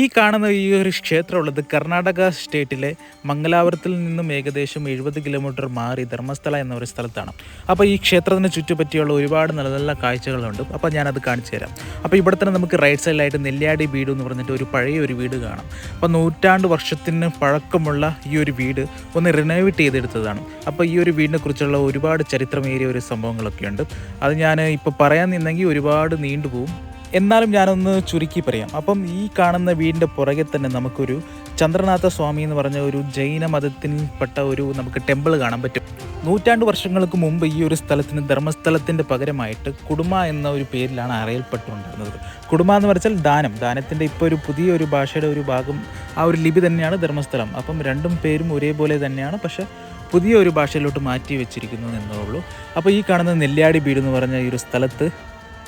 ഈ കാണുന്ന ഈ ഒരു ക്ഷേത്രമുള്ളത് കർണാടക സ്റ്റേറ്റിലെ മംഗലാപുരത്തിൽ നിന്നും ഏകദേശം എഴുപത് കിലോമീറ്റർ മാറി ധർമ്മസ്ഥല എന്ന ഒരു സ്ഥലത്താണ്. അപ്പോൾ ഈ ക്ഷേത്രത്തിന് ചുറ്റുപറ്റിയുള്ള ഒരുപാട് നല്ല നല്ല കാഴ്ചകളുണ്ട്. അപ്പോൾ ഞാനത് കാണിച്ചു തരാം. അപ്പോൾ ഇവിടെ തന്നെ നമുക്ക് റൈറ്റ് സൈഡിലായിട്ട് നെല്ലിയാടി വീട് എന്ന് പറഞ്ഞിട്ട് ഒരു പഴയ ഒരു വീട് കാണാം. അപ്പോൾ നൂറ്റാണ്ട് വർഷത്തിന് പഴക്കമുള്ള ഈ ഒരു വീട് ഒന്ന് റിനോവേറ്റ് ചെയ്തെടുത്തതാണ്. അപ്പോൾ ഈ ഒരു വീടിനെ കുറിച്ചുള്ള ഒരുപാട് ചരിത്രമേറിയ ഒരു സംഭവങ്ങളൊക്കെ ഉണ്ട്. അത് ഞാൻ ഇപ്പോൾ പറയാൻ നിന്നെങ്കിൽ ഒരുപാട് നീണ്ടുപോകും. എന്നാലും ഞാനൊന്ന് ചുരുക്കി പറയാം. അപ്പം ഈ കാണുന്ന വീടിന്റെ പുറകെ തന്നെ നമുക്കൊരു ചന്ദ്രനാഥ സ്വാമി എന്ന് പറഞ്ഞ ഒരു ജൈന മതത്തിൽപ്പെട്ട ഒരു നമുക്ക് ടെമ്പിൾ കാണാൻ പറ്റും. നൂറ്റാണ്ട് വർഷങ്ങൾക്ക് മുമ്പ് ഈ ഒരു സ്ഥലത്തിന് ധർമ്മസ്ഥലത്തിന്റെ പകരമായിട്ട് കുടുമ എന്ന ഒരു പേരിലാണ് അറിയപ്പെട്ടുകൊണ്ടിരുന്നത് കുടുംബ എന്ന് പറഞ്ഞാൽ ദാനം. ദാനത്തിന്റെ ഇപ്പോൾ ഒരു പുതിയ ഒരു ഭാഷയുടെ ഒരു ഭാഗം ആ ഒരു ലിപി തന്നെയാണ് ധർമ്മസ്ഥലം. അപ്പം രണ്ടും പേരും ഒരേപോലെ തന്നെയാണ്. പക്ഷേ പുതിയ ഒരു ഭാഷയിലോട്ട് മാറ്റി വെച്ചിരിക്കുന്നു എന്നേ ഉള്ളൂ. അപ്പോൾ ഈ കാണുന്ന നെല്ലിയാടി വീട് എന്ന് പറഞ്ഞ ഈ ഒരു സ്ഥലത്ത്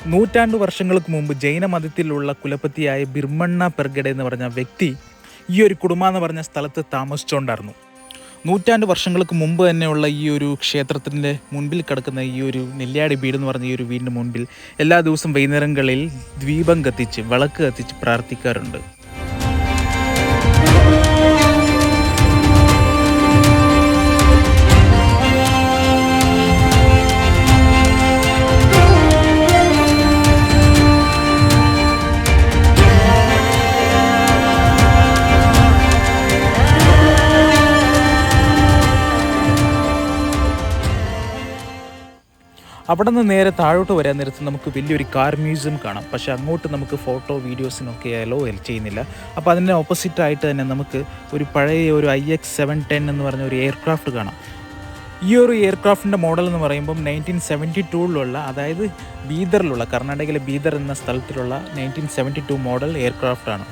നൂറ്റാണ്ട് വർഷങ്ങൾക്ക് മുമ്പ് ജൈന മതത്തിലുള്ള കുലപതിയായ ബിർമണ്ണ പെർഗഡ എന്ന് പറഞ്ഞ വ്യക്തി ഈ ഒരു കുടുംബ എന്ന് പറഞ്ഞ സ്ഥലത്ത് താമസിച്ചുകൊണ്ടായിരുന്നു. നൂറ്റാണ്ട് വർഷങ്ങൾക്ക് മുമ്പ് തന്നെയുള്ള ഈ ഒരു ക്ഷേത്രത്തിന്റെ മുൻപിൽ കിടക്കുന്ന ഈ ഒരു നെല്ലിയാടി വീട് എന്ന് പറഞ്ഞ ഈ ഒരു വീടിന്റെ മുൻപിൽ എല്ലാ ദിവസവും വൈകുന്നേരങ്ങളിൽ ദീപം കത്തിച്ച് വിളക്ക് കത്തിച്ച് പ്രാർത്ഥിക്കാറുണ്ട്. അവിടെ നിന്ന് നേരെ താഴോട്ട് വരാൻ നേരത്ത് നമുക്ക് വലിയൊരു കാർ മ്യൂസിയം കാണാം. പക്ഷേ അങ്ങോട്ട് നമുക്ക് ഫോട്ടോ വീഡിയോസിനൊക്കെ അലോ ചെയ്യുന്നില്ല. അപ്പോൾ അതിന്റെ ഓപ്പോസിറ്റ് ആയിട്ട് തന്നെ നമുക്ക് ഒരു പഴയ ഒരു ഐ എക്സ് സെവൻ ടെൻ എന്ന് പറഞ്ഞ ഒരു എയർക്രാഫ്റ്റ് കാണാം. ഈ ഒരു എയർക്രാഫ്റ്റിന്റെ മോഡൽ എന്ന് പറയുമ്പം നയന്റീൻ സെവന്റി ടൂവിലുള്ള അതായത് ബീദറിലുള്ള കർണാടകയിലെ ബീദർ എന്ന സ്ഥലത്തിലുള്ള നയന്റീൻ സെവന്റി ടു മോഡൽ എയർക്രാഫ്റ്റാണ്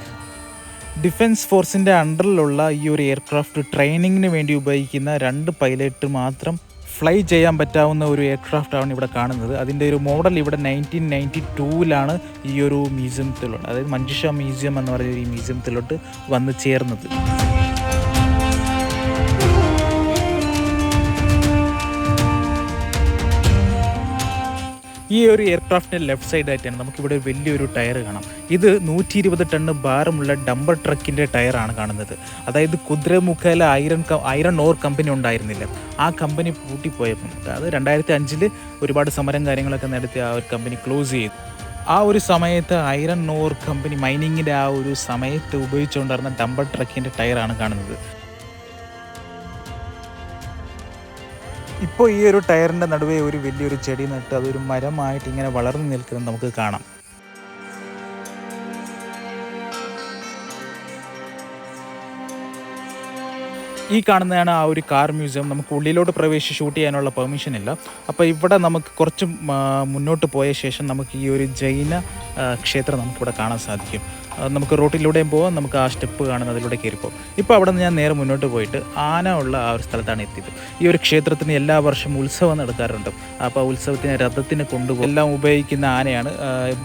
ഡിഫൻസ് ഫോഴ്സിന്റെ അണ്ടറിലുള്ള ഈ ഒരു എയർക്രാഫ്റ്റ് ട്രെയിനിങ്ങിന് വേണ്ടി ഉപയോഗിക്കുന്ന രണ്ട് പൈലറ്റ് മാത്രം ഫ്ലൈ ചെയ്യാൻ പറ്റാവുന്ന ഒരു എയർക്രാഫ്റ്റ് ആണ് ഇവിടെ കാണുന്നത്. അതിന്റെ ഒരു മോഡൽ ഇവിടെ നയന്റീൻ നയന്റി ടൂവിലാണ് ഈ ഒരു മ്യൂസിയത്തിലോട്ട് അതായത് മഞ്ജുഷ മ്യൂസിയം എന്ന് പറയുന്ന ഈ മ്യൂസിയത്തിലോട്ട് വന്ന് ചേർന്നത്. ഈ ഒരു എയർക്രാഫ്റ്റിന്റെ ലെഫ്റ്റ് സൈഡായിട്ടാണ് നമുക്കിവിടെ വലിയൊരു ടയർ കാണാം. ഇത് നൂറ്റി ഇരുപത് ടണ്ണ് ഭാരമുള്ള ഡംബർ ട്രക്കിന്റെ ടയറാണ് കാണുന്നത്. അതായത് കുതിരമുഖയിലെ ഐറൺ ഐറൺ ഓർ കമ്പനി ഉണ്ടായിരുന്നില്ല. ആ കമ്പനി പൂട്ടിപ്പോയപ്പം അത് രണ്ടായിരത്തി അഞ്ചിൽ ഒരുപാട് സമരം കാര്യങ്ങളൊക്കെ നടത്തി ആ ഒരു കമ്പനി ക്ലോസ് ചെയ്തു. ആ ഒരു സമയത്ത് ഐറൺ ഓർ കമ്പനി മൈനിങ്ങിന്റെ ആ ഒരു സമയത്ത് ഉപയോഗിച്ചുകൊണ്ടിരുന്ന ഡംബർ ട്രക്കിന്റെ ടയറാണ് കാണുന്നത്. ഇപ്പോൾ ഈ ഒരു ടയറിന്റെ നടുവേ ഒരു വലിയൊരു ചെടി നട്ട് അതൊരു മരമായിട്ട് ഇങ്ങനെ വളർന്നു നിൽക്കുന്നത് നമുക്ക് കാണാം. ഈ കാണുന്നതാണ് ആ ഒരു കാർ മ്യൂസിയം. നമുക്ക് ഉള്ളിലോട്ട് പ്രവേശിച്ച് ഷൂട്ട് ചെയ്യാനുള്ള പെർമിഷൻ ഇല്ല. അപ്പോൾ ഇവിടെ നമുക്ക് കുറച്ച് മുന്നോട്ട് പോയ ശേഷം നമുക്ക് ഈ ഒരു ജൈന ക്ഷേത്രം നമുക്കിവിടെ കാണാൻ സാധിക്കും. നമുക്ക് റോട്ടിലൂടെയും പോവാം നമുക്ക് ആ സ്റ്റെപ്പ് കാണുന്ന അതിലൂടെ കയറിപ്പോകും ഇപ്പോൾ അവിടെ നിന്ന് ഞാൻ നേരെ മുന്നോട്ട് പോയിട്ട് ആന ഉള്ള ആ ഒരു സ്ഥലത്താണ് എത്തിയത്. ഈ ഒരു ക്ഷേത്രത്തിന് എല്ലാ വർഷവും ഉത്സവം നടക്കാറുണ്ട്. അപ്പോൾ ആ ഉത്സവത്തിന് രഥത്തിന് കൊണ്ടുപോകും എല്ലാം ഉപയോഗിക്കുന്ന ആനയാണ്.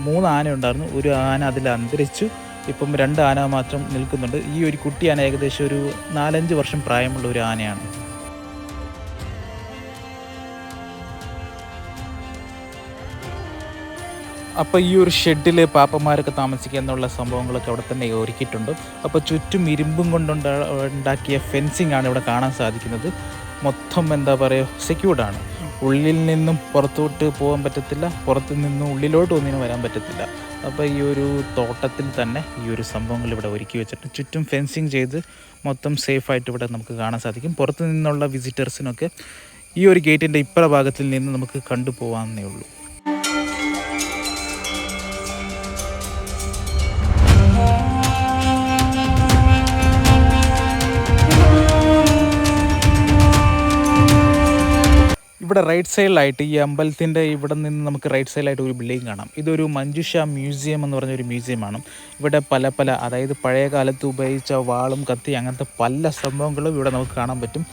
മൂന്ന് ആന ഉണ്ടായിരുന്നു. ഒരു ആന അതിൽ അന്തരിച്ചു. ഇപ്പം രണ്ട് ആന മാത്രം നിൽക്കുന്നുണ്ട്. ഈ ഒരു കുട്ടി ആന ഏകദേശം ഒരു നാലഞ്ച് വർഷം പ്രായമുള്ള ഒരു ആനയാണ്. അപ്പോൾ ഈ ഒരു ഷെഡിൽ പാപ്പന്മാരൊക്കെ താമസിക്കുക എന്നുള്ള സംഭവങ്ങളൊക്കെ അവിടെ തന്നെ ഒരുക്കിയിട്ടുണ്ട്. അപ്പോൾ ചുറ്റും ഇരുമ്പും കൊണ്ടുണ്ടാക്കിയ ഫെൻസിങ് ആണ് ഇവിടെ കാണാൻ സാധിക്കുന്നത്. മൊത്തം എന്താ പറയുക സെക്യൂർഡാണ് ഉള്ളിൽ നിന്നും പുറത്തോട്ട് പോകാൻ പറ്റത്തില്ല പുറത്ത് നിന്നും ഉള്ളിലോട്ട് ഒന്നിനും വരാൻ പറ്റത്തില്ല. അപ്പോൾ ഈ ഒരു തോട്ടത്തിൽ തന്നെ ഈ ഒരു സംഭവങ്ങൾ ഇവിടെ ഒരുക്കി വെച്ചിട്ട് ചുറ്റും ഫെൻസിങ് ചെയ്ത് മൊത്തം സേഫായിട്ട് ഇവിടെ നമുക്ക് കാണാൻ സാധിക്കും. പുറത്തു നിന്നുള്ള വിസിറ്റേഴ്സിനൊക്കെ ഈ ഒരു ഗേറ്റിന്റെ ഇപ്പുറ ഭാഗത്തിൽ നിന്ന് നമുക്ക് കണ്ടുപോകാമെന്നേ ഉള്ളൂ. ഇവിടെ റൈറ്റ് സൈഡിലായിട്ട് ഈ അമ്പലത്തിന്റെ ഇവിടെ നിന്ന് നമുക്ക് റൈറ്റ് സൈഡിലായിട്ട് ഒരു ബിൽഡിംഗ് കാണാം. ഇതൊരു മഞ്ജുഷ മ്യൂസിയം എന്ന് പറഞ്ഞ ഒരു മ്യൂസിയമാണ് ഇവിടെ പല പല അതായത് പഴയ കാലത്ത് ഉപയോഗിച്ച വാളും കത്തി അങ്ങനത്തെ പല സംഭവങ്ങളും ഇവിടെ നമുക്ക് കാണാൻ പറ്റും.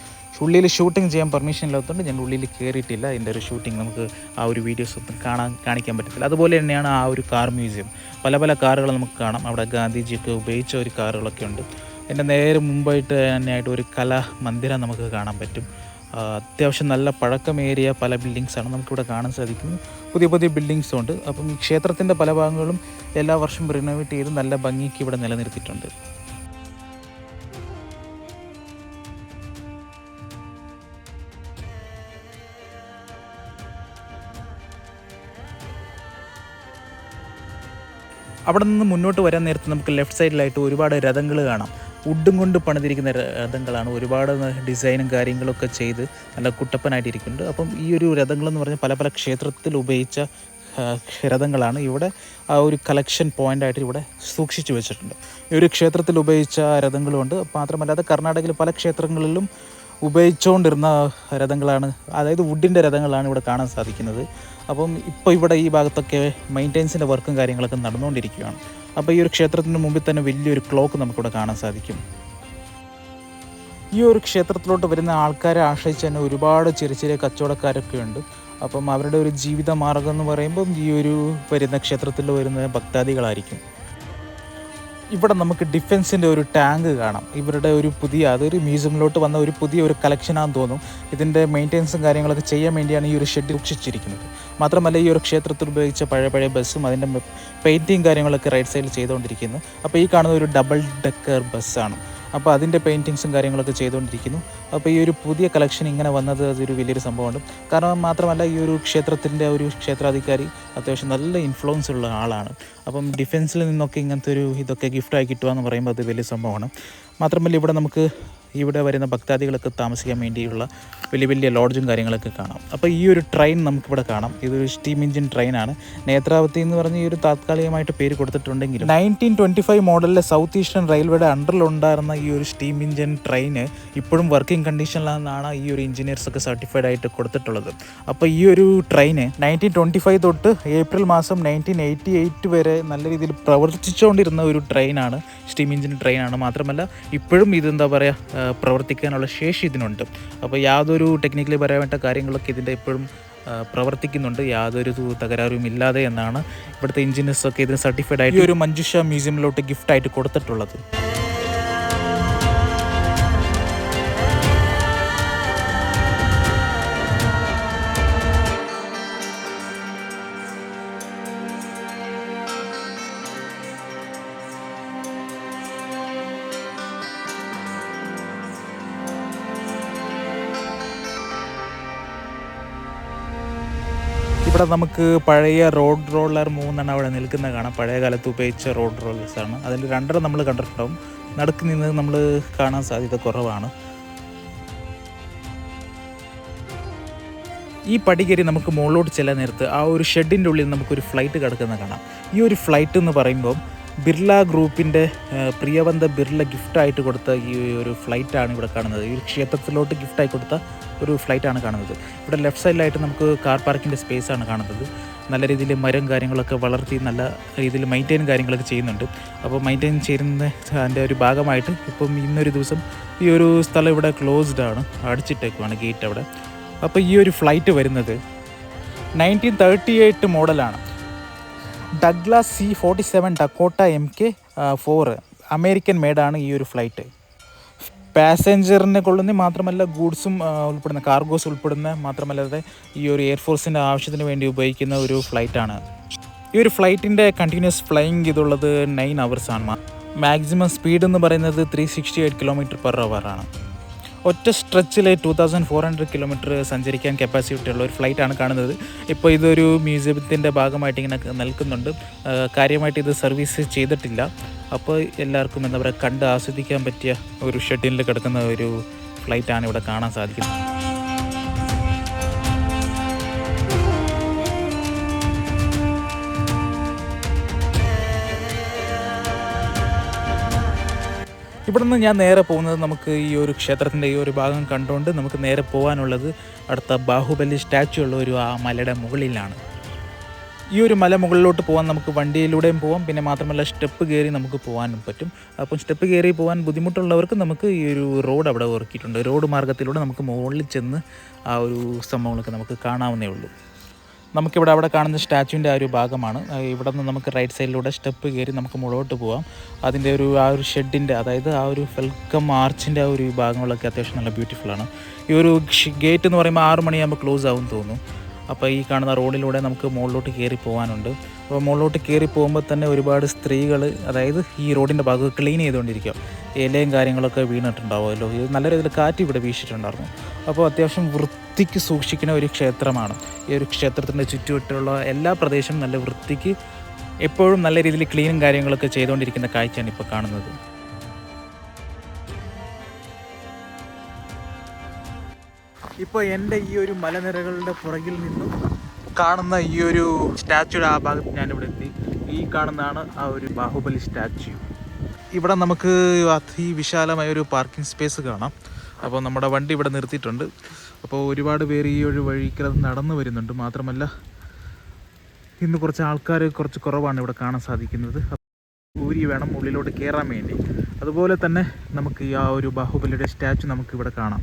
ഉള്ളിൽ ഷൂട്ടിംഗ് ചെയ്യാൻ പെർമിഷൻ ഇല്ലാത്തതുകൊണ്ട് ഞാൻ ഉള്ളിൽ കയറിയിട്ടില്ല അതിന്റെ ഒരു ഷൂട്ടിംഗ് നമുക്ക് ആ ഒരു വീഡിയോസ് ഒന്നും കാണാൻ കാണിക്കാൻ പറ്റത്തില്ല. അതുപോലെ തന്നെയാണ് ആ ഒരു കാർ മ്യൂസിയം പല പല കാറുകൾ നമുക്ക് കാണാം. അവിടെ ഗാന്ധിജിയൊക്കെ ഉപയോഗിച്ച ഒരു കാറുകളൊക്കെ ഉണ്ട്. എന്റെ നേരെ മുമ്പായിട്ട് തന്നെയായിട്ട് ഒരു കലാ മന്ദിരം നമുക്ക് കാണാൻ പറ്റും. അത്യാവശ്യം നല്ല പഴക്കമേറിയ പല ബിൽഡിങ്സാണ് നമുക്കിവിടെ കാണാൻ സാധിക്കുന്നത്. പുതിയ പുതിയ ബിൽഡിങ്സും ഉണ്ട്. അപ്പം ഈ ക്ഷേത്രത്തിന്റെ പല ഭാഗങ്ങളും എല്ലാ വർഷവും റിനോവേറ്റ് ചെയ്ത് നല്ല ഭംഗിക്ക് ഇവിടെ നിലനിർത്തിയിട്ടുണ്ട്. അവിടെ നിന്ന് മുന്നോട്ട് വരാൻ നേരത്ത് നമുക്ക് ലെഫ്റ്റ് സൈഡിലായിട്ട് ഒരുപാട് രഥങ്ങൾ കാണാം. വുഡും കൊണ്ട് പണിതിരിക്കുന്ന രഥങ്ങളാണ് ഒരുപാട് ഡിസൈനും കാര്യങ്ങളൊക്കെ ചെയ്ത് നല്ല കുട്ടപ്പനായിട്ടിരിക്കുന്നുണ്ട്. അപ്പം ഈ ഒരു രഥങ്ങളെന്ന് പറഞ്ഞാൽ പല പല ക്ഷേത്രത്തിൽ ഉപയോഗിച്ച രഥങ്ങളാണ്. ഇവിടെ ആ ഒരു കളക്ഷൻ പോയിന്റായിട്ട് ഇവിടെ സൂക്ഷിച്ചു വെച്ചിട്ടുണ്ട്. ഈ ഒരു ക്ഷേത്രത്തിൽ ഉപയോഗിച്ച രഥങ്ങളുമുണ്ട്. മാത്രമല്ലാതെ കർണാടകയിൽ പല ക്ഷേത്രങ്ങളിലും ഉപയോഗിച്ചുകൊണ്ടിരുന്ന രഥങ്ങളാണ്. അതായത് വുഡിന്റെ രഥങ്ങളാണ് ഇവിടെ കാണാൻ സാധിക്കുന്നത്. അപ്പം ഇപ്പോൾ ഇവിടെ ഈ ഭാഗത്തൊക്കെ മെയിന്റെനൻസിന്റെ വർക്കും കാര്യങ്ങളൊക്കെ നടന്നുകൊണ്ടിരിക്കുകയാണ്. അപ്പോൾ ഈ ഒരു ക്ഷേത്രത്തിന് മുമ്പിൽ തന്നെ വലിയൊരു ക്ലോക്ക് നമുക്കിവിടെ കാണാൻ സാധിക്കും. ഈ ഒരു ക്ഷേത്രത്തിലോട്ട് വരുന്ന ആൾക്കാരെ ആശ്രയിച്ച് തന്നെ ഒരുപാട് ചെറിയ ചെറിയ കച്ചവടക്കാരൊക്കെ ഉണ്ട്. അപ്പം അവരുടെ ഒരു ജീവിത മാർഗം എന്ന് പറയുമ്പം ഈ ഒരു വരുന്ന ക്ഷേത്രത്തിൽ വരുന്ന ഭക്താദികളായിരിക്കും. ഇവിടെ നമുക്ക് ഡിഫൻസിന്റെ ഒരു ടാങ്ക് കാണാം. ഇവരുടെ ഒരു പുതിയ അതൊരു മ്യൂസിയമിലോട്ട് വന്ന ഒരു പുതിയ ഒരു കളക്ഷനാണെന്ന് തോന്നും. ഇതിന്റെ മെയിന്റെനൻസും കാര്യങ്ങളൊക്കെ ചെയ്യാൻ വേണ്ടിയാണ് ഈ ഒരു ഷെഡ് സൂക്ഷിച്ചിരിക്കുന്നത്. മാത്രമല്ല ഈ ഒരു ക്ഷേത്രത്തിൽ ഉപയോഗിച്ച പഴയ പഴയ ബസ്സും അതിന്റെ പെയിന്റിങ് കാര്യങ്ങളൊക്കെ റൈറ്റ് സൈഡിൽ ചെയ്തുകൊണ്ടിരിക്കുന്നു. അപ്പോൾ ഈ കാണുന്ന ഒരു ഡബിൾ ഡെക്കർ ബസ്സാണ് അപ്പോൾ അതിന്റെ പെയിന്റിങ്സും കാര്യങ്ങളൊക്കെ ചെയ്തുകൊണ്ടിരിക്കുന്നു. അപ്പോൾ ഈ ഒരു പുതിയ കളക്ഷൻ ഇങ്ങനെ വന്നത് അതൊരു വലിയൊരു സംഭവമാണ്. കാരണം മാത്രമല്ല ഈ ഒരു ക്ഷേത്രത്തിന്റെ ഒരു ക്ഷേത്രാധികാരി അത്യാവശ്യം നല്ല ഇൻഫ്ലുവൻസ് ഉള്ള ആളാണ്. അപ്പം ഡിഫൻസിൽ നിന്നൊക്കെ ഇങ്ങനത്തെ ഒരു ഇതൊക്കെ ഗിഫ്റ്റായി കിട്ടുക എന്ന് പറയുമ്പോൾ അത് വലിയ സംഭവമാണ്. മാത്രമല്ല ഇവിടെ നമുക്ക് ഇവിടെ വരുന്ന ഭക്താദികളൊക്കെ താമസിക്കാൻ വേണ്ടിയുള്ള വലിയ വലിയ ലോഡ്ജും കാര്യങ്ങളൊക്കെ കാണാം. അപ്പോൾ ഈ ഒരു ട്രെയിൻ നമുക്കിവിടെ കാണാം. ഇതൊരു സ്റ്റീം എഞ്ചിൻ ട്രെയിനാണ് നേത്രാവതി എന്ന് പറഞ്ഞ ഈ ഒരു താത്കാലികമായിട്ട് പേര് കൊടുത്തിട്ടുണ്ടെങ്കിലും നയന്റീൻ ട്വന്റി ഫൈവ് മോഡലിലെ സൗത്ത് ഈസ്റ്റേൺ റെയിൽവേയുടെ അണ്ടറിലുണ്ടായിരുന്ന ഈ ഒരു സ്റ്റീം എഞ്ചിൻ ട്രെയിന് ഇപ്പോഴും വർക്കിംഗ് കണ്ടീഷനിലാണെന്നാണ് ഈ ഒരു എഞ്ചിനീയേഴ്സ് ഒക്കെ സർട്ടിഫൈഡ് ആയിട്ട് കൊടുത്തിട്ടുള്ളത്. അപ്പോൾ ഈ ഒരു ട്രെയിന് നയന്റീൻ ട്വന്റി ഫൈവ് തൊട്ട് ഏപ്രിൽ മാസം നയന്റീൻ എയ്റ്റി എയ്റ്റ് വരെ നല്ല രീതിയിൽ പ്രവർത്തിച്ചുകൊണ്ടിരുന്ന ഒരു ട്രെയിനാണ് സ്റ്റീം എഞ്ചിൻ ട്രെയിനാണ് മാത്രമല്ല ഇപ്പോഴും ഇതെന്താ പറയുക പ്രവർത്തിക്കാനുള്ള ശേഷി ഇതിനുണ്ട്. അപ്പോൾ യാതൊരു ടെക്നിക്കലി പറയാവേണ്ട കാര്യങ്ങളൊക്കെ ഇതിന്റെ ഇപ്പോഴും പ്രവർത്തിക്കുന്നുണ്ട്. യാതൊരു തകരാറും ഇല്ലാതെ എന്നാണ് ഇവിടുത്തെ എഞ്ചിനീയേഴ്സ് ഒക്കെ ഇതിന് സർട്ടിഫൈഡ് ആയിട്ട് ഒരു മഞ്ജുഷ മ്യൂസിയമിലോട്ട് ഗിഫ്റ്റായിട്ട് കൊടുത്തിട്ടുള്ളത്. ഇവിടെ നമുക്ക് പഴയ റോഡ് റോളർ മൂന്നെണ്ണം അവിടെ നിൽക്കുന്ന കാണാം. പഴയ കാലത്ത് ഉപയോഗിച്ച റോഡ് റോളേഴ്സാണ് അതിൽ രണ്ടെണ്ണം നമ്മൾ കണ്ടിട്ടുണ്ടാവും. നടുക്ക് നിന്ന് നമ്മൾ കാണാൻ സാധ്യത കുറവാണ്. ഈ പടികേറി നമുക്ക് മുകളിലോട്ട് ചെല്ലാൻ നേരത്ത് ആ ഒരു ഷെഡിന്റെ ഉള്ളിൽ നമുക്കൊരു ഫ്ലൈറ്റ് കിടക്കുന്ന കാണാം. ഈ ഒരു ഫ്ലൈറ്റ് എന്ന് പറയുമ്പോൾ ബിർള ഗ്രൂപ്പിന്റെ പ്രിയവന്ത ബിർള ഗിഫ്റ്റായിട്ട് കൊടുത്ത ഈ ഒരു ഫ്ലൈറ്റാണ് ഇവിടെ കാണുന്നത്. ഈ ക്ഷേത്രത്തിലോട്ട് ഗിഫ്റ്റായി കൊടുത്ത ഒരു ഫ്ലൈറ്റാണ് കാണുന്നത്. ഇവിടെ ലെഫ്റ്റ് സൈഡിലായിട്ട് നമുക്ക് കാർ പാർക്കിന്റെ സ്പേസ് ആണ് കാണുന്നത്. നല്ല രീതിയിൽ മരം കാര്യങ്ങളൊക്കെ വളർത്തി നല്ല രീതിയിൽ മെയിന്റെയിൻ കാര്യങ്ങളൊക്കെ ചെയ്യുന്നുണ്ട്. അപ്പോൾ മെയിന്റെയിൻ ചെയ്യുന്ന അതിന്റെ ഒരു ഭാഗമായിട്ട് ഇപ്പം ഇന്നൊരു ദിവസം ഈ ഒരു സ്ഥലം ഇവിടെ ക്ലോസ്ഡ് ആണ്. അടിച്ചിട്ടേക്കുവാണ് ഗേറ്റ് അവിടെ. അപ്പോൾ ഈ ഒരു ഫ്ലൈറ്റ് വരുന്നത് നയന്റീൻ തേർട്ടി എയ്റ്റ് മോഡലാണ്. Douglas C forty seven Dakota M K four American മെയ്ഡാണ് ഈ ഒരു ഫ്ലൈറ്റ് പാസഞ്ചറിനെ കൊള്ളുന്ന മാത്രമല്ല ഗൂഡ്സും ഉൾപ്പെടുന്ന കാർഗോസ് ഉൾപ്പെടുന്ന മാത്രമല്ലാതെ ഈ ഒരു എയർഫോഴ്സിന്റെ ആവശ്യത്തിന് വേണ്ടി ഉപയോഗിക്കുന്ന ഒരു ഫ്ലൈറ്റാണ് ഈ ഒരു ഫ്ലൈറ്റിന്റെ കണ്ടിന്യൂസ് ഫ്ലൈയിങ് ഇതുള്ളത് നയൻ ആണ്. മാക്സിമം സ്പീഡ് എന്ന് പറയുന്നത് three sixty eight kilometre per ആണ്. ഒറ്റ സ്ട്രെച്ചിൽ two thousand four hundred kilometre സഞ്ചരിക്കാൻ കപ്പാസിറ്റി ഉള്ള ഒരു ഫ്ലൈറ്റാണ് കാണുന്നത്. ഇപ്പോൾ ഇതൊരു മ്യൂസിയത്തിന്റെ ഭാഗമായിട്ട് ഇങ്ങനെ നിൽക്കുന്നുണ്ട്. കാര്യമായിട്ട് ഇത് സർവീസ് ചെയ്തിട്ടില്ല. അപ്പോൾ എല്ലാവർക്കും എന്താ പറയുക കണ്ട് ആസ്വദിക്കാൻ പറ്റിയ ഒരു ഷെഡിനിൽ കിടക്കുന്ന ഒരു ഫ്ലൈറ്റാണ് ഇവിടെ കാണാൻ സാധിക്കുന്നത്. ഇവിടെ നിന്ന് ഞാൻ നേരെ പോകുന്നത് നമുക്ക് ഈ ഒരു ക്ഷേത്രത്തിന്റെ ഈ ഒരു ഭാഗം കണ്ടുകൊണ്ട് നമുക്ക് നേരെ പോകാനുള്ളത് അടുത്ത ബാഹുബലി സ്റ്റാച്ചു ഉള്ള ഒരു ആ മലയുടെ മുകളിലാണ്. ഈ ഒരു മല മുകളിലോട്ട് പോകാൻ നമുക്ക് വണ്ടിയിലൂടെയും പോകാം പിന്നെ മാത്രമല്ല സ്റ്റെപ്പ് കയറി നമുക്ക് പോകാനും പറ്റും. അപ്പം സ്റ്റെപ്പ് കയറി പോകാൻ ബുദ്ധിമുട്ടുള്ളവർക്ക് നമുക്ക് ഈ ഒരു റോഡ് അവിടെ ഒരുക്കിയിട്ടുണ്ട്. റോഡ് മാർഗത്തിലൂടെ നമുക്ക് മുകളിൽ ചെന്ന് ആ ഒരു സംഭവങ്ങളൊക്കെ നമുക്ക് കാണാവുന്നേ ഉള്ളൂ. നമുക്കിവിടെ അവിടെ കാണുന്ന സ്റ്റാച്യുവിന്റെ ആ ഒരു ഭാഗമാണ്. ഇവിടെ നിന്ന് നമുക്ക് റൈറ്റ് സൈഡിലൂടെ സ്റ്റെപ്പ് കയറി നമുക്ക് മുകളോട്ട് പോവാം. അതിന്റെ ഒരു ആ ഒരു ഷെഡിന്റെ അതായത് ആ ഒരു വെൽക്കം ആർച്ചിന്റെ ആ ഒരു ഭാഗങ്ങളൊക്കെ അത്യാവശ്യം നല്ല ബ്യൂട്ടിഫുൾ ആണ്. ഈ ഒരു ഗേറ്റ് എന്ന് പറയുമ്പോൾ ആറ് മണിയാകുമ്പോൾ ക്ലോസ് ആവും തോന്നുന്നു. അപ്പോൾ ഈ കാണുന്ന റോഡിലൂടെ നമുക്ക് മുകളിലോട്ട് കയറി പോകാനുണ്ട്. അപ്പോൾ മുകളിലോട്ട് കയറി പോകുമ്പോൾ തന്നെ ഒരുപാട് സ്ത്രീകൾ അതായത് ഈ റോഡിന്റെ ഭാഗം ക്ലീൻ ചെയ്തുകൊണ്ടിരിക്കുക. ഇലയും കാര്യങ്ങളൊക്കെ വീണിട്ടുണ്ടാവുമല്ലോ. ഇത് നല്ല രീതിയിൽ കാറ്റ് ഇവിടെ വീശിയിട്ടുണ്ടായിരുന്നു അപ്പോൾ അത്യാവശ്യം വൃത്തിക്ക് സൂക്ഷിക്കുന്ന ഒരു ക്ഷേത്രമാണ്. ഈ ഒരു ക്ഷേത്രത്തിന്റെ ചുറ്റുവട്ടുള്ള എല്ലാ പ്രദേശവും നല്ല വൃത്തിക്ക് എപ്പോഴും നല്ല രീതിയിൽ ക്ലീനും കാര്യങ്ങളൊക്കെ ചെയ്തുകൊണ്ടിരിക്കുന്ന കാഴ്ചയാണ് ഇപ്പോൾ കാണുന്നത്. ഇപ്പോൾ എന്റെ ഈ ഒരു മലനിരകളുടെ പുറകിൽ നിന്നും കാണുന്ന ഈ ഒരു സ്റ്റാച്ചുയുടെ ആ ഭാഗത്ത് ഞാനിവിടെ എത്തി. ഈ കാണുന്നതാണ് ആ ഒരു ബാഹുബലി സ്റ്റാച്യു. ഇവിടെ നമുക്ക് അതിവിശാലമായ ഒരു പാർക്കിംഗ് സ്പേസ് കാണാം. അപ്പോൾ നമ്മുടെ വണ്ടി ഇവിടെ നിർത്തിയിട്ടുണ്ട്. അപ്പോൾ ഒരുപാട് പേര് ഈ ഒരു വഴിക്ക് നടന്നു വരുന്നുണ്ട്. മാത്രമല്ല ഇന്ന് കുറച്ച് ആൾക്കാർ കുറച്ച് കുറവാണ് ഇവിടെ കാണാൻ സാധിക്കുന്നത്. ഊരി വേണം ഉള്ളിലോട്ട് കയറാൻ വേണ്ടി. അതുപോലെ തന്നെ നമുക്ക് ആ ഒരു ബാഹുബലിയുടെ സ്റ്റാച്ചു നമുക്ക് ഇവിടെ കാണാം.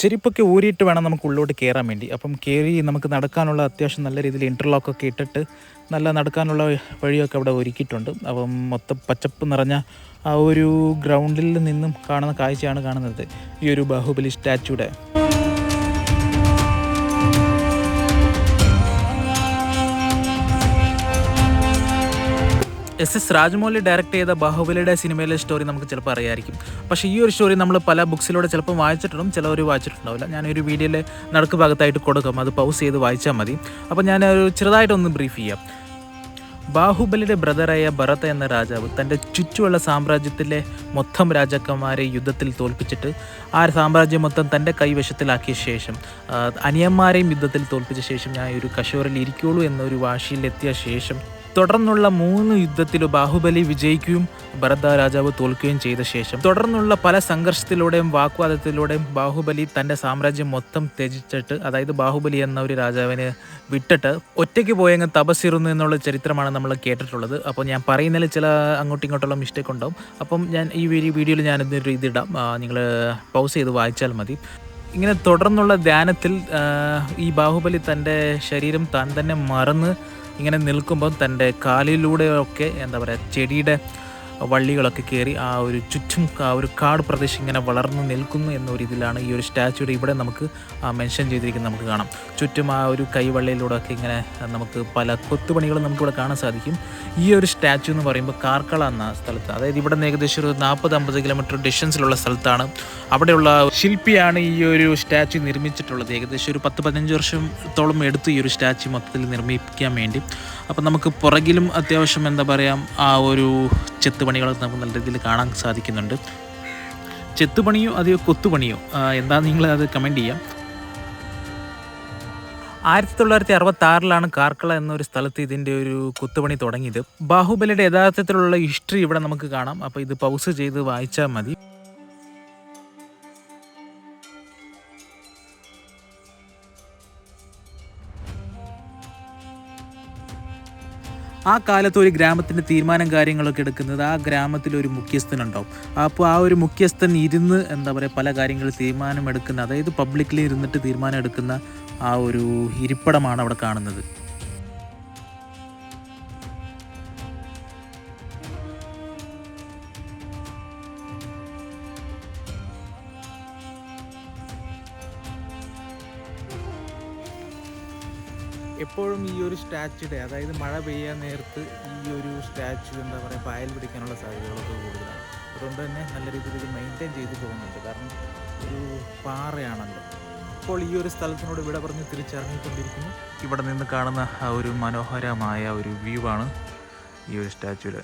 ചെരുപ്പൊക്കെ ഊരിയിട്ട് വേണം നമുക്ക് ഉള്ളിലോട്ട് കയറാൻ വേണ്ടി. അപ്പം കയറി നമുക്ക് നടക്കാനുള്ള അത്യാവശ്യം നല്ല രീതിയിൽ ഇന്റർലോക്കൊക്കെ ഇട്ടിട്ട് നല്ല നടക്കാനുള്ള വഴിയൊക്കെ അവിടെ ഒരുക്കിയിട്ടുണ്ട്. അപ്പം മൊത്തം പച്ചപ്പ് നിറഞ്ഞ ആ ഒരു ഗ്രൗണ്ടിൽ നിന്നും കാണുന്ന കാഴ്ചയാണ് കാണുന്നത്. ഈ ഒരു ബാഹുബലി സ്റ്റാച്ചുയുടെ എസ് എസ് രാജമൗലി ഡയറക്റ്റ് ചെയ്ത ബാഹുബലിയുടെ സിനിമയിലെ സ്റ്റോറി നമുക്ക് ചിലപ്പോൾ അറിയായിരിക്കും. പക്ഷേ ഈ ഒരു സ്റ്റോറി നമ്മൾ പല ബുക്സിലൂടെ ചിലപ്പോൾ വായിച്ചിട്ടുണ്ടും ചിലവർ വായിച്ചിട്ടുണ്ടാവില്ല. ഞാനൊരു വീഡിയോയിലെ നടുക്ക് ഭാഗത്തായിട്ട് കൊടുക്കും. അത് പൗസ് ചെയ്ത് വായിച്ചാൽ മതി. അപ്പോൾ ഞാൻ ഒരു ചെറുതായിട്ടൊന്ന് ബ്രീഫ് ചെയ്യാം. ബാഹുബലിയുടെ ബ്രദറായ ഭരത എന്ന രാജാവ് തന്റെ ചുറ്റുമുള്ള സാമ്രാജ്യത്തിലെ മൊത്തം രാജാക്കന്മാരെ യുദ്ധത്തിൽ തോൽപ്പിച്ചിട്ട് ആ സാമ്രാജ്യം മൊത്തം തന്റെ കൈവശത്തിലാക്കിയ ശേഷം അനിയന്മാരെയും യുദ്ധത്തിൽ തോൽപ്പിച്ച ശേഷം ഞാൻ ഒരു കശോറിൽ ഇരിക്കുള്ളൂ എന്നൊരു വാശിയിലെത്തിയ ശേഷം തുടർന്നുള്ള മൂന്ന് യുദ്ധത്തിലും ബാഹുബലി വിജയിക്കുകയും ഭരത രാജാവ് തോൽക്കുകയും ചെയ്ത ശേഷം തുടർന്നുള്ള പല സംഘർഷത്തിലൂടെയും വാക്വാദത്തിലൂടെയും ബാഹുബലി തന്റെ സാമ്രാജ്യം മൊത്തം ത്യജിച്ചിട്ട് അതായത് ബാഹുബലി എന്ന ഒരു രാജാവിനെ വിട്ടിട്ട് ഒറ്റയ്ക്ക് പോയങ്ങ് തപസ്സിരുന്നു എന്നുള്ള ചരിത്രമാണ് നമ്മൾ കേട്ടിട്ടുള്ളത്. അപ്പോൾ ഞാൻ പറയുന്നതിൽ ചില അങ്ങോട്ടും ഇങ്ങോട്ടുള്ള മിസ്റ്റേക്ക് ഉണ്ടാവും. അപ്പം ഞാൻ ഈ വീഡിയോ വീഡിയോയിൽ ഞാനിതൊരു ഇതിടാം നിങ്ങൾ പൗസ് ചെയ്ത് വായിച്ചാൽ മതി. ഇങ്ങനെ തുടർന്നുള്ള ധ്യാനത്തിൽ ഈ ബാഹുബലി തന്റെ ശരീരം താൻ തന്നെ മറന്ന് ഇങ്ങനെ നിൽക്കുമ്പോൾ തന്റെ കാലിലൂടെയൊക്കെ എന്താ പറയുക ചെടിയുടെ വള്ളികളൊക്കെ കയറി ആ ഒരു ചുറ്റും ആ ഒരു കാട് പ്രദേശം ഇങ്ങനെ വളർന്നു നിൽക്കുന്നു എന്നൊരു ഇതിലാണ് ഈ ഒരു സ്റ്റാച്ചുയുടെ ഇവിടെ നമുക്ക് മെൻഷൻ ചെയ്തിരിക്കുന്നത് നമുക്ക് കാണാം. ചുറ്റും ആ ഒരു കൈവള്ളിയിലൂടെയൊക്കെ ഇങ്ങനെ നമുക്ക് പല കൊത്തുപണികളും നമുക്കിവിടെ കാണാൻ സാധിക്കും. ഈ ഒരു സ്റ്റാച്ചു എന്ന് പറയുമ്പോൾ കാർക്കള എന്ന സ്ഥലത്ത് അതായത് ഇവിടെ ഏകദേശം ഒരു നാൽപ്പത് അമ്പത് കിലോമീറ്റർ ഡിസ്റ്റൻസിലുള്ള സ്ഥലത്താണ്. അവിടെയുള്ള ശില്പിയാണ് ഈ ഒരു സ്റ്റാച്ചു നിർമ്മിച്ചിട്ടുള്ളത്. ഏകദേശം ഒരു പത്ത് പതിനഞ്ച് വർഷത്തോളം എടുത്ത് ഈ ഒരു സ്റ്റാച്ചു മൊത്തത്തിൽ നിർമ്മിക്കാൻ വേണ്ടി. അപ്പം നമുക്ക് പുറകിലും അത്യാവശ്യം എന്താ പറയുക ആ ഒരു ചെത്തുപണികൾ നമുക്ക് നല്ല രീതിയിൽ കാണാൻ സാധിക്കുന്നുണ്ട്. ചെത്തുപണിയോ അതെയോ കൊത്തുപണിയോ എന്താ നിങ്ങൾ അത് കമന്റ് ചെയ്യാം. ആയിരത്തി തൊള്ളായിരത്തി അറുപത്തി ആറിലാണ് കാർക്കള എന്നൊരു സ്ഥലത്ത് ഇതിന്റെ ഒരു കുത്തുപണി തുടങ്ങിയത്. ബാഹുബലിയുടെ യഥാർത്ഥത്തിലുള്ള ഹിസ്റ്ററി ഇവിടെ നമുക്ക് കാണാം. അപ്പോൾ ഇത് പൗസ് ചെയ്ത് വായിച്ചാൽ മതി. ആ കാലത്ത് ഒരു ഗ്രാമത്തിന്റെ തീരുമാനം കാര്യങ്ങളൊക്കെ എടുക്കുന്നത് ആ ഗ്രാമത്തിൽ ഒരു മുഖ്യസ്ഥനുണ്ടാവും. അപ്പോൾ ആ ഒരു മുഖ്യസ്ഥൻ ഇരുന്ന് എന്താ പറയുക പല കാര്യങ്ങൾ തീരുമാനമെടുക്കുന്ന അതായത് പബ്ലിക്കിൽ ഇരുന്നിട്ട് തീരുമാനം എടുക്കുന്ന ആ ഒരു ഇരിപ്പിടമാണ് അവിടെ കാണുന്നത്. എപ്പോഴും ഈ ഒരു സ്റ്റാച്ചുയുടെ അതായത് മഴ പെയ്യാൻ നേരത്ത് ഈ ഒരു സ്റ്റാച്ചു എന്താ പറയുക പായൽ പിടിക്കാനുള്ള സാധ്യതകളൊക്കെ കൂടുതലാണ്. അതുകൊണ്ട് തന്നെ നല്ല രീതിയിൽ ഇത് മെയിന്റെയിൻ ചെയ്തു പോകുന്നുണ്ട്. കാരണം ഒരു പാറയാണല്ലോ. ഇപ്പോൾ ഈ ഒരു സ്ഥലത്തിനോട് ഇവിടെ പറഞ്ഞ് തിരിച്ചിറങ്ങിക്കൊണ്ടിരിക്കുന്നു ഇവിടെ നിന്ന് കാണുന്ന ആ ഒരു മനോഹരമായ ഒരു വ്യൂ ആണ് ഈ ഒരു സ്റ്റാച്ചുയുടെ